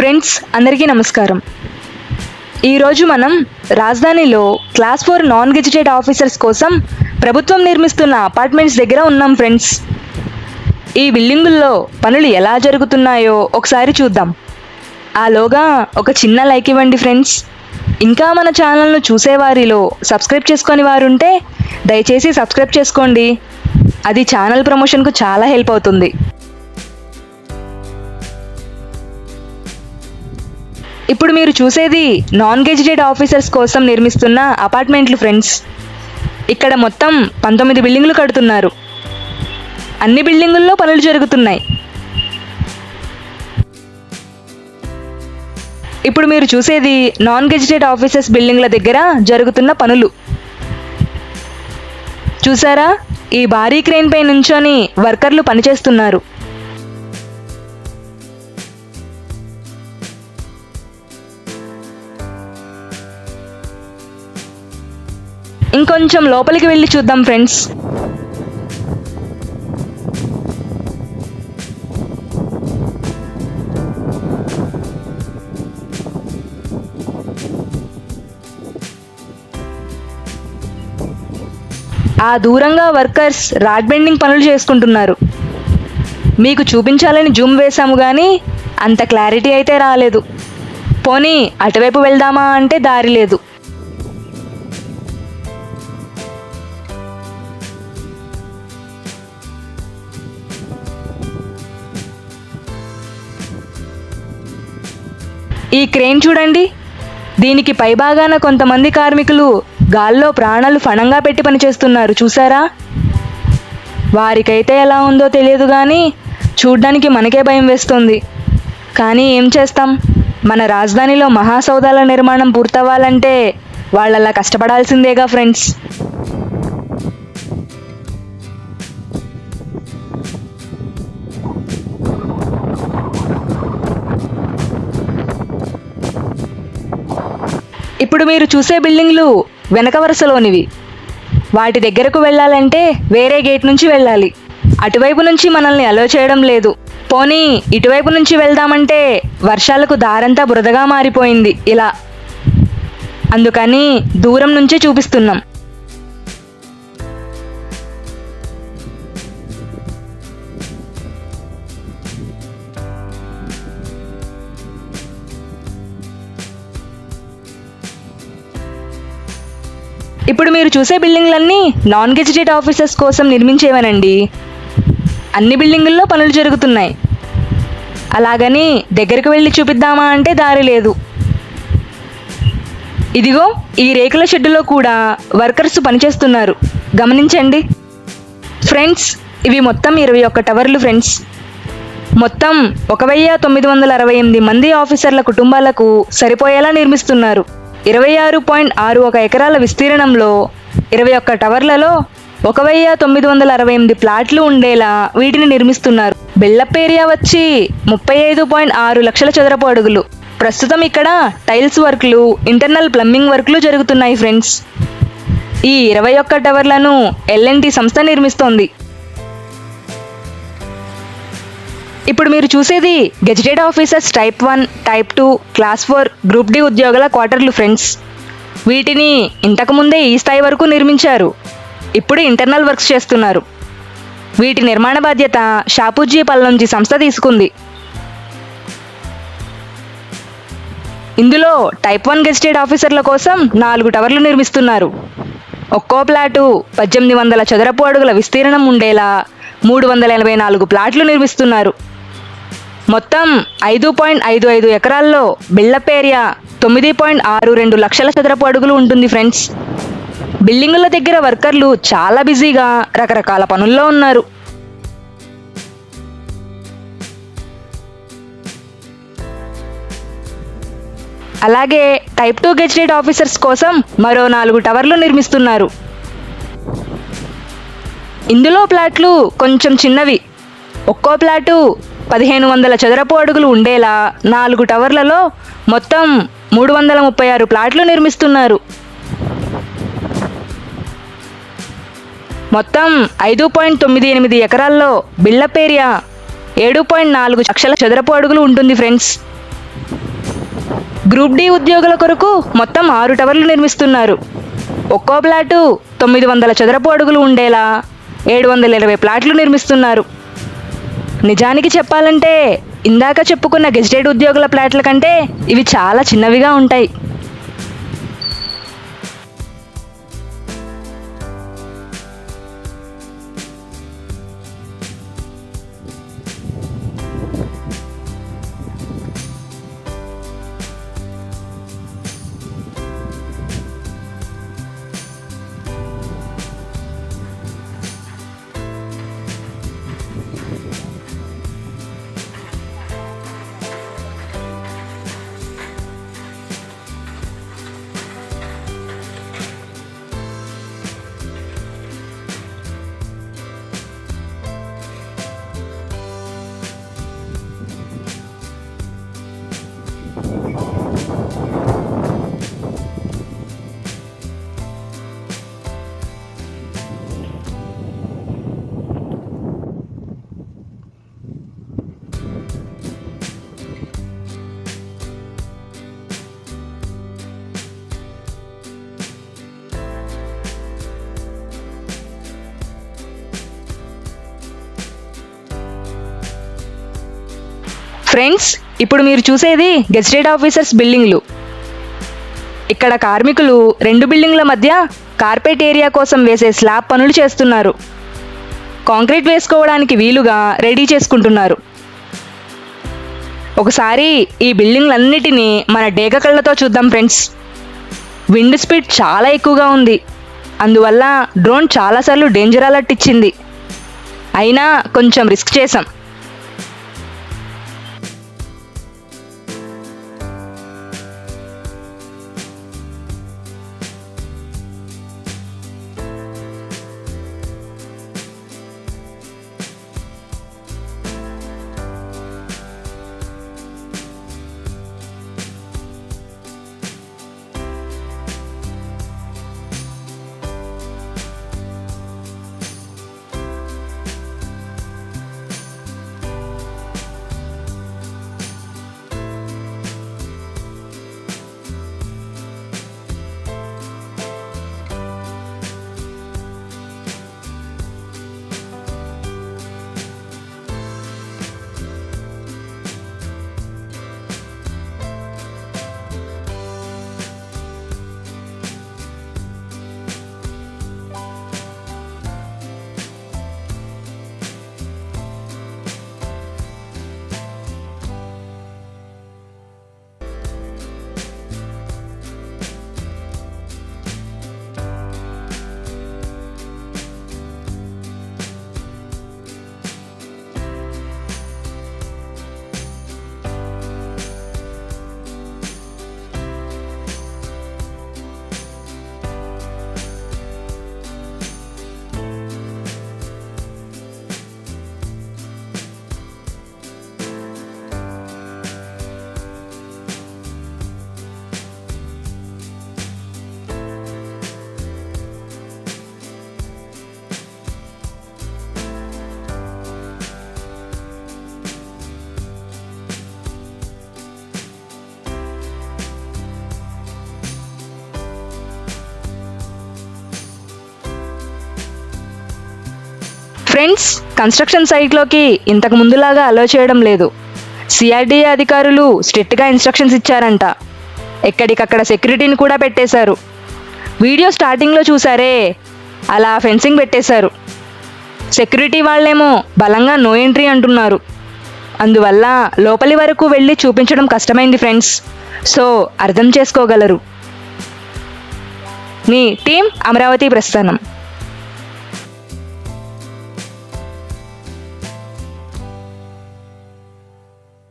Friends అందరికీ నమస్కారం. ఈరోజు మనం రాజధానిలో class four non gazetted officers కోసం ప్రభుత్వం నిర్మిస్తున్న అపార్ట్మెంట్స్ దగ్గర ఉన్నాం ఫ్రెండ్స్. ఈ బిల్డింగుల్లో పనులు ఎలా జరుగుతున్నాయో ఒకసారి చూద్దాం. ఆలోగా ఒక చిన్న లైక్ ఇవ్వండి ఫ్రెండ్స్. ఇంకా మన ఛానల్ను చూసేవారిలో సబ్స్క్రైబ్ చేసుకొని వారు ఉంటే దయచేసి సబ్స్క్రైబ్ చేసుకోండి. అది ఛానల్ ప్రమోషన్కు చాలా హెల్ప్ అవుతుంది. ఇప్పుడు మీరు చూసేది నాన్ గెజిటెడ్ ఆఫీసర్స్ కోసం నిర్మిస్తున్న అపార్ట్మెంట్లు ఫ్రెండ్స్ ఇక్కడ మొత్తం పంతొమ్మిది బిల్డింగులు కడుతున్నారు. అన్ని బిల్డింగుల్లో పనులు జరుగుతున్నాయి. ఇప్పుడు మీరు చూసేది నాన్ గెజిటెడ్ ఆఫీసర్స్ బిల్డింగ్ల దగ్గర జరుగుతున్న పనులు. చూసారా? ఈ భారీ క్రెయిన్ పై నుంచొని వర్కర్లు పనిచేస్తున్నారు. కొంచెం లోపలికి వెళ్ళి చూద్దాం ఫ్రెండ్స్. ఆ దూరంగా వర్కర్స్ రాడ్ బెండింగ్ పనులు చేసుకుంటున్నారు. మీకు చూపించాలని జూమ్ వేశాము కానీ అంత క్లారిటీ అయితే రాలేదు. పోనీ అటువైపు వెళ్దామా అంటే దారి లేదు. ఈ క్రేన్ చూడండి. దీనికి పైభాగాన కొంతమంది కార్మికులు గాల్లో ప్రాణాలు ఫణంగా పెట్టి పనిచేస్తున్నారు. చూసారా వారికైతే ఎలా ఉందో తెలియదు కానీ చూడ్డానికి మనకే భయం వేస్తుంది. కానీ ఏం చేస్తాం? మన రాజధానిలో మహాసౌదాల నిర్మాణం పూర్తవ్వాలంటే వాళ్ళలా కష్టపడాల్సిందేగా ఫ్రెండ్స్. ఇప్పుడు మీరు చూసే బిల్డింగ్లు వెనక వరుసలోనివి. వాటి దగ్గరకు వెళ్ళాలంటే వేరే గేట్ నుంచి వెళ్ళాలి. అటువైపు నుంచి మనల్ని అలో చేయడం లేదు. పోనీ ఇటువైపు నుంచి వెళ్దామంటే వర్షాలకు దారంతా బురదగా మారిపోయింది ఇలా. అందుకని దూరం నుంచే చూపిస్తున్నాం. ఇప్పుడు మీరు చూసే బిల్డింగ్లన్నీ నాన్ గెజిటెడ్ ఆఫీసర్స్ కోసం నిర్మించేవనండి. అన్ని బిల్డింగుల్లో పనులు జరుగుతున్నాయి. అలాగని దగ్గరికి వెళ్ళి చూపిద్దామా అంటే దారి లేదు. ఇదిగో ఈ రేకుల షెడ్డులో కూడా వర్కర్స్ పనిచేస్తున్నారు. గమనించండి. ఫ్రెండ్స్ ఇవి మొత్తం ఇరవై ఒక్క టవర్లు ఫ్రెండ్స్. మొత్తం ఒక వెయ్యి తొమ్మిది వందల అరవై ఎనిమిది మంది ఆఫీసర్ల కుటుంబాలకు సరిపోయేలా నిర్మిస్తున్నారు. ఇరవై ఆరు పాయింట్ ఆరు ఒక ఎకరాల విస్తీర్ణంలో ఇరవై ఒక్క టవర్లలో ఒక వెయ్యి తొమ్మిది వందల అరవై ఎనిమిది ప్లాట్లు ఉండేలా వీటిని నిర్మిస్తున్నారు. బిల్డప్ వచ్చి ముప్పై ఐదు పాయింట్ ఆరు లక్షల చదరపు అడుగులు. ప్రస్తుతం ఇక్కడ టైల్స్ వర్క్లు ఇంటర్నల్ ప్లంబింగ్ వర్క్లు జరుగుతున్నాయి ఫ్రెండ్స్. ఈ ఇరవై ఒక్క టవర్లను ఎల్ఎన్టీ సంస్థ నిర్మిస్తోంది. ఇప్పుడు మీరు చూసేది gazetted officers type one type two class four group D ఉద్యోగుల క్వార్టర్లు ఫ్రెండ్స్. వీటిని ఇంతకుముందే ఈ స్థాయి వరకు నిర్మించారు. ఇప్పుడు ఇంటర్నల్ వర్క్స్ చేస్తున్నారు. వీటి నిర్మాణ బాధ్యత షాపూజీ పల్లంజీ సంస్థ తీసుకుంది. ఇందులో టైప్ వన్ గెజిటెడ్ ఆఫీసర్ల కోసం నాలుగు టవర్లు నిర్మిస్తున్నారు. ఒక్కో ప్లాటు పద్దెనిమిది వందల చదరపు అడుగుల విస్తీర్ణం ఉండేలా మూడు వందల ఎనభై నాలుగు ప్లాట్లు నిర్మిస్తున్నారు. మొత్తం ఐదు పాయింట్ ఐదు ఐదు ఎకరాల్లో బిల్డప్ తొమ్మిది పాయింట్ ఆరు రెండు లక్షల చదరపు అడుగులు ఉంటుంది ఫ్రెండ్స్. బిల్డింగుల దగ్గర వర్కర్లు చాలా బిజీగా రకరకాల పనుల్లో ఉన్నారు. అలాగే టైప్ టూ గెజిటెడ్ ఆఫీసర్స్ కోసం మరో నాలుగు టవర్లు నిర్మిస్తున్నారు. ఇందులో ప్లాట్లు కొంచెం చిన్నవి. ఒక్కో ప్లాటు పదిహేను వందల చదరపు అడుగులు ఉండేలా నాలుగు టవర్లలో మొత్తం మూడు వందల ముప్పై ఆరు ప్లాట్లు నిర్మిస్తున్నారు. మొత్తం ఐదు పాయింట్ తొమ్మిది ఎనిమిది ఎకరాల్లో బిళ్ళపేరియా ఏడు పాయింట్ నాలుగు లక్షల చదరపు అడుగులు ఉంటుంది ఫ్రెండ్స్. గ్రూప్ డి ఉద్యోగుల కొరకు మొత్తం ఆరు టవర్లు నిర్మిస్తున్నారు. ఒక్కో ప్లాటు తొమ్మిది వందల చదరపు అడుగులు ఉండేలా ఏడు వందల ఇరవై ప్లాట్లు నిర్మిస్తున్నారు. నిజానికి చెప్పాలంటే ఇందాక చెప్పుకున్న గెజిటెడ్ ఉద్యోగుల ప్లాట్ల కంటే ఇవి చాలా చిన్నవిగా ఉంటాయి. ఫ్రెండ్స్ ఇప్పుడు మీరు చూసేది గెజిటెడ్ ఆఫీసర్స్ బిల్డింగ్లు. ఇక్కడ కార్మికులు రెండు బిల్డింగ్ల మధ్య కార్పెట్ ఏరియా కోసం వేసే స్లాబ్ పనులు చేస్తున్నారు. కాంక్రీట్ వేసుకోవడానికి వీలుగా రెడీ చేసుకుంటున్నారు. ఒకసారి ఈ బిల్డింగ్లన్నిటినీ మన డేగ కళ్ళతో చూద్దాం ఫ్రెండ్స్ విండ్ స్పీడ్ చాలా ఎక్కువగా ఉంది. అందువల్ల డ్రోన్ చాలాసార్లు డేంజర్ అలర్ట్ ఇచ్చింది. అయినా కొంచెం రిస్క్ చేశాం. ఫ్రెండ్స్ కన్స్ట్రక్షన్ సైట్లోకి ఇంతకు ముందులాగా అలో చేయడం లేదు. సిఆర్డీఏ అధికారులు స్ట్రిక్ట్గా ఇన్స్ట్రక్షన్స్ ఇచ్చారంట. ఎక్కడికక్కడ సెక్యూరిటీని కూడా పెట్టేశారు. వీడియో స్టార్టింగ్లో చూసారే అలా ఫెన్సింగ్ పెట్టేశారు. సెక్యూరిటీ వాళ్ళేమో బలంగా నో ఎంట్రీ అంటున్నారు. అందువల్ల లోపలి వరకు వెళ్ళి చూపించడం కష్టమైంది ఫ్రెండ్స్. సో అర్థం చేసుకోగలరు. మీ టీం అమరావతి ప్రస్థానం.